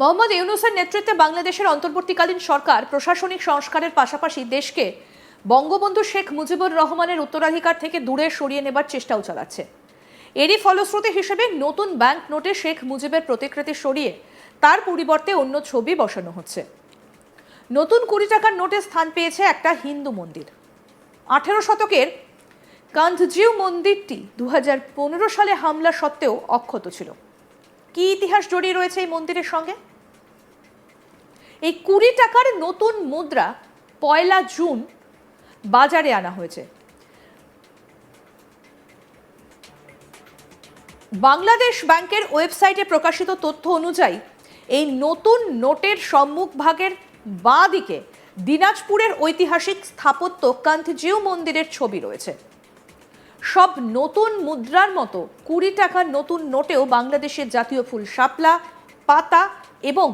মোহাম্মদ ইউনুসের নেতৃত্বে বাংলাদেশের অন্তর্বর্তীকালীন সরকার প্রশাসনিক সংস্কারের পাশাপাশি দেশকে বঙ্গবন্ধু শেখ মুজিবুর রহমানের উত্তরাধিকার থেকে দূরে সরিয়ে নেবার চেষ্টাও চালাচ্ছে। এরই ফলশ্রুতি হিসেবে নতুন ব্যাংক নোটে শেখ মুজিবের প্রতিকৃতি সরিয়ে তার পরিবর্তে অন্য ছবি বসানো হচ্ছে। নতুন কুড়ি টাকার নোটে স্থান পেয়েছে একটা হিন্দু মন্দির। আঠেরো শতকের কান্ধজিউ মন্দিরটি দু হাজার পনেরো সালে হামলা সত্ত্বেও অক্ষত ছিল। কি ইতিহাস জড়িয়ে রয়েছে এই মন্দিরের সঙ্গে? এই কুড়ি টাকার নতুন মুদ্রা পয়লা জুন বাজারে আনা হয়েছে। বাংলাদেশ ব্যাংকের ওয়েবসাইটে প্রকাশিত তথ্য অনুযায়ী, এই নতুন নোটের সম্মুখভাগের বাঁ দিকে দিনাজপুরের ঐতিহাসিক স্থাপত্য কান্থজিউ মন্দিরের ছবি রয়েছে। সব নতুন মুদ্রার মতো কুড়ি টাকার নতুন নোটেও বাংলাদেশের জাতীয় ফুল শাপলা, পাতা এবং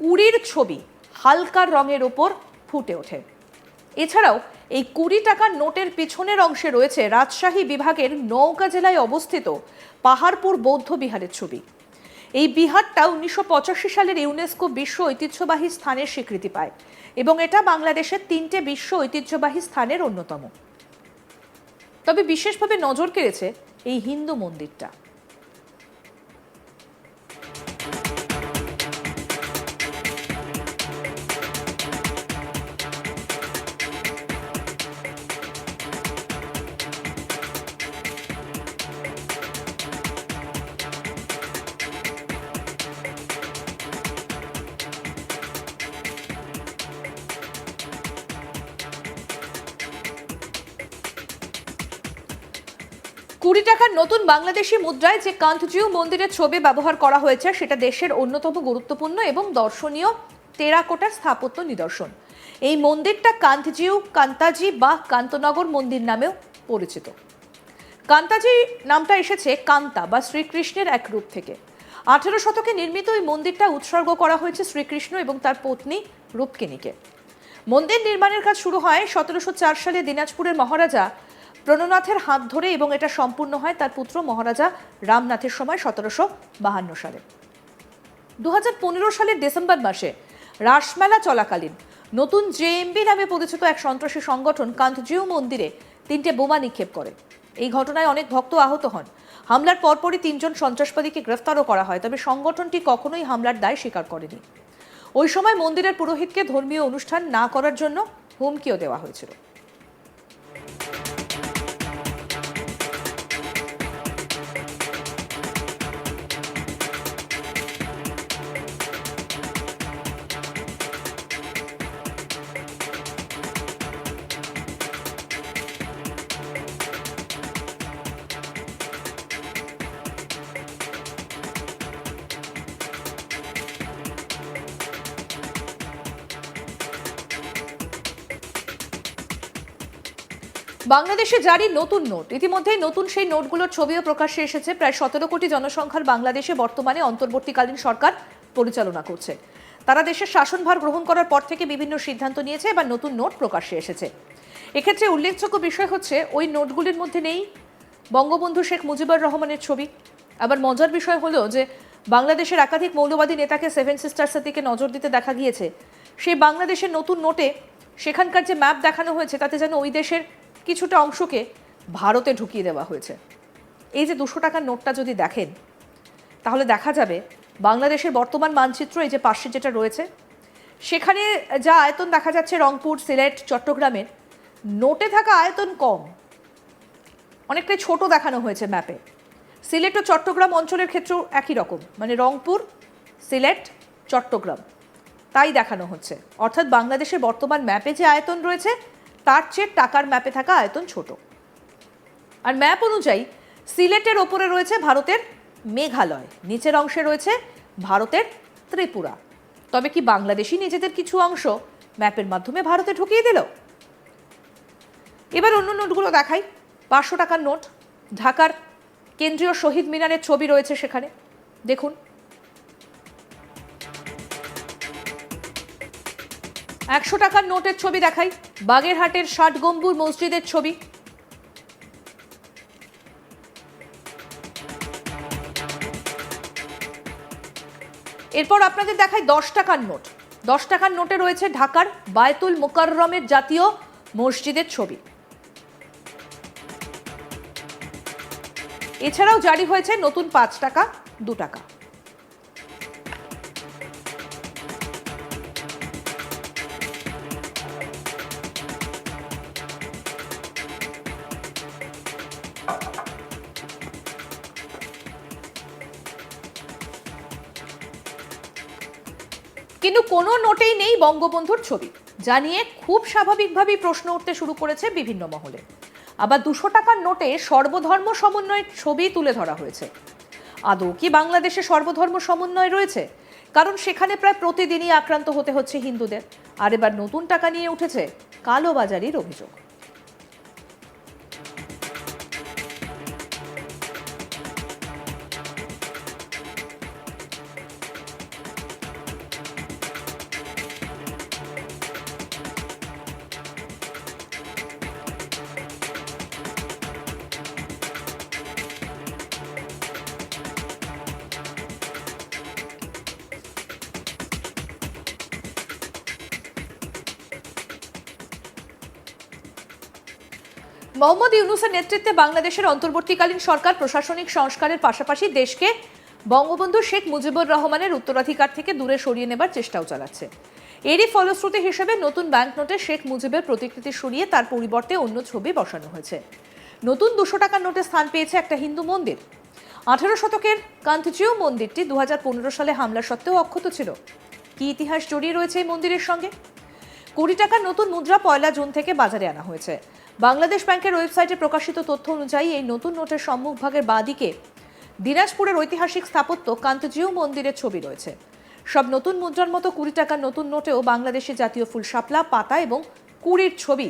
কুড়ির ছবি হালকা রঙের ওপর ফুটে ওঠে। এছাড়াও এই কুড়ি টাকার নোটের পিছনের অংশে রয়েছে রাজশাহী বিভাগের নওগাঁ জেলায় অবস্থিত পাহাড়পুর বৌদ্ধ বিহারের ছবি। এই বিহারটা উনিশশো পঁচাশি সালের ইউনেস্কো বিশ্ব ঐতিহ্যবাহী স্থানের স্বীকৃতি পায় এবং এটা বাংলাদেশের তিনটে বিশ্ব ঐতিহ্যবাহী স্থানের অন্যতম। তবে বিশেষভাবে নজর কেড়েছে এই হিন্দু মন্দিরটা। কুড়ি টাকার নতুন বাংলাদেশি মুদ্রায় যে কান্তজিউ মন্দিরের ছবি ব্যবহার করা হয়েছে, সেটা দেশের অন্যতম গুরুত্বপূর্ণ এবং দর্শনীয় টেরাকোটার স্থাপত্য নিদর্শন। এই মন্দিরটা কান্তজিউ কান্তাজি বা কান্তনগর মন্দির নামেও পরিচিত। কান্তাজি নামটা এসেছে কান্তা বা শ্রীকৃষ্ণের এক রূপ থেকে। আঠেরো শতকে নির্মিত এই মন্দিরটা উৎসর্গ করা হয়েছে শ্রীকৃষ্ণ এবং তার পত্নী রূপকিনীকে। মন্দির নির্মাণের কাজ শুরু হয় সতেরোশো চার সালে দিনাজপুরের মহারাজা প্রণনাথের হাত ধরে এবং এটা সম্পূর্ণ হয় তার পুত্র মহারাজা রামনাথের সময় সতেরোশো বাহান্ন সালে। দুই হাজার পনেরো সালের ডিসেম্বর মাসে রাসমেলা চলাকালীন নতুন জেএমবি নামে পরিচিত এক সন্ত্রাসী সংগঠন কান্তজিউ মন্দিরে তিনটে বোমা নিক্ষেপ করে। এই ঘটনায় অনেক ভক্ত আহত হন। হামলার পরপরই তিনজন সন্ত্রাসবাদীকে গ্রেফতারও করা হয়, তবে সংগঠনটি কখনোই হামলার দায় স্বীকার করেনি। ওই সময় মন্দিরের পুরোহিতকে ধর্মীয় অনুষ্ঠান না করার জন্য হুমকিও দেওয়া হয়েছিল। বাংলাদেশে জারি নতুন নোট। ইতিমধ্যেই নতুন সেই নোটগুলোর ছবিও প্রকাশ্যে এসেছে। প্রায় সতেরো কোটি জনসংখ্যার বাংলাদেশে বর্তমানে অন্তর্বর্তীকালীন সরকার পরিচালনা করছে। তারা দেশের শাসনভার গ্রহণ করার পর থেকে বিভিন্ন সিদ্ধান্ত নিয়েছে, এবার নতুন নোট প্রকাশ্যে এসেছে। এক্ষেত্রে উল্লেখযোগ্য বিষয় হচ্ছে, ওই নোটগুলির মধ্যে নেই বঙ্গবন্ধু শেখ মুজিবুর রহমানের ছবি। আবার মজার বিষয় হলো যে, বাংলাদেশের একাধিক মৌলবাদী নেতাকে সেভেন সিস্টার্সের দিকে নজর দিতে দেখা গিয়েছে। সেই বাংলাদেশের নতুন নোটে সেখানকার যে ম্যাপ দেখানো হয়েছে, তাতে যেন ওই দেশের কিছুটা অংশকে ভারতে ঢুকিয়ে দেওয়া হয়েছে। এই যে দুশো টাকার নোটটা যদি দেখেন, তাহলে দেখা যাবে বাংলাদেশের বর্তমান মানচিত্র, এই যে পাশে যেটা রয়েছে, সেখানে যা আয়তন দেখা যাচ্ছে রংপুর, সিলেট, চট্টগ্রামের, নোটে থাকা আয়তন কম। অনেকটাই ছোট দেখানো হয়েছে ম্যাপে। সিলেট ও চট্টগ্রাম অঞ্চলের ক্ষেত্রেও একই রকম মানে রংপুর, সিলেট, চট্টগ্রাম, তাই দেখানো হচ্ছে। অর্থাৎ বাংলাদেশের বর্তমান ম্যাপে যে আয়তন রয়েছে তার চেয়ে টাকার ম্যাপে থাকা আয়তন ছোট। আর ম্যাপ অনুযায়ী, সিলেটের ওপরে রয়েছে ভারতের মেঘালয়, নিচের অংশে রয়েছে ভারতের ত্রিপুরা। তবে কি বাংলাদেশি নিজেদের কিছু অংশ ম্যাপের মাধ্যমে ভারতে ঢুকিয়ে দিল? এবার অন্য নোটগুলো দেখাই। পাঁচশো টাকার নোট, ঢাকার কেন্দ্রীয় শহীদ মিনারের ছবি রয়েছে সেখানে। দেখুন। একশো টাকার নোটের ছবি দেখাই। বাগেরহাটের ষাট গম্বুর মসজিদের ছবি। এরপর আপনাদের দেখায় দশ টাকার নোট। দশ টাকার নোটে রয়েছে ঢাকার বায়তুল মোকাররমের জাতীয় মসজিদের ছবি। এছাড়াও জারি হয়েছে নতুন পাঁচ টাকা, দু টাকা। কিন্তু কোনো নোটেই নেই বঙ্গবন্ধুর ছবি। যা নিয়ে খুব স্বাভাবিকভাবেই প্রশ্ন উঠতে শুরু করেছে বিভিন্ন মহলে। আবার দুশো টাকার নোটে সর্বধর্ম সমন্বয়ের ছবি তুলে ধরা হয়েছে। আদৌ কি বাংলাদেশে সর্বধর্ম সমন্বয় রয়েছে? কারণ সেখানে প্রায় প্রতিদিনই আক্রান্ত হতে হচ্ছে হিন্দুদের। আর এবার নতুন টাকা নিয়ে উঠেছে কালোবাজারির অভিযোগ। মোহাম্মদ ইউনুসের নেতৃত্বে বাংলাদেশের অন্তর্বর্তীকালীন সরকার প্রশাসনিক সংস্কারের পাশাপাশি দেশকে বঙ্গবন্ধু শেখ মুজিবুর রহমানের উত্তরাধিকার থেকে দূরে সরিয়ে নেবার চেষ্টাও চালাচ্ছে। এরই ফলশ্রুতি হিসেবে নতুন ব্যাংকনোটে শেখ মুজিবের প্রতিকৃতি সরিয়ে তার পরিবর্তে অন্য ছবি বসানো হয়েছে। নতুন দুশো টাকার নোটে স্থান পেয়েছে একটা হিন্দু মন্দির। আঠারো শতকের কান্তিজিউ মন্দিরটি দু হাজার পনেরো সালে হামলা সত্ত্বেও অক্ষত ছিল। কি ইতিহাস জড়িয়ে রয়েছে এই মন্দিরের সঙ্গে? কুড়ি টাকার নতুন মুদ্রা পয়লা জুন থেকে বাজারে আনা হয়েছে। বাংলাদেশ ব্যাংকের ওয়েবসাইটে প্রকাশিত তথ্য অনুযায়ী এই নতুন নোটের সম্মুখভাগের বাদিকে দিনাজপুরের ঐতিহাসিক স্থাপত্য কান্তজিউ মন্দিরের ছবি রয়েছে। সব নতুন মুদ্রার মতো কুড়ি টাকার নতুন নোটেও বাংলাদেশের জাতীয় ফুল শাপলা, পাতা এবং কুড়ির ছবি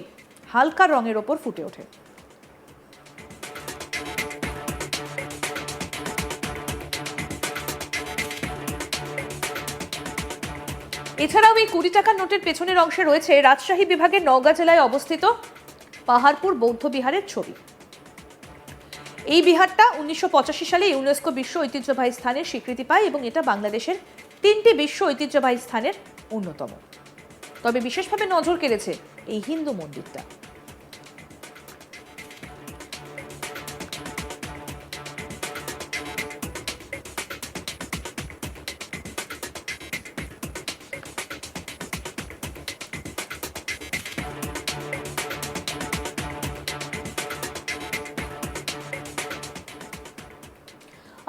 হালকা রঙের ওপর ফুটে ওঠে। এছাড়াও এই কুড়ি টাকার নোটের পেছনের অংশে রয়েছে রাজশাহী বিভাগের নওগাঁ জেলায় অবস্থিত পাহাড়পুর বৌদ্ধ বিহারের ছবি। এই বিহারটা উনিশশো পঁচাশি সালে ইউনেস্কো বিশ্ব ঐতিহ্যবাহী স্থানের স্বীকৃতি পায় এবং এটা বাংলাদেশের তিনটি বিশ্ব ঐতিহ্যবাহী স্থানের অন্যতম। তবে বিশেষভাবে নজর কেড়েছে এই হিন্দু মন্দিরটা।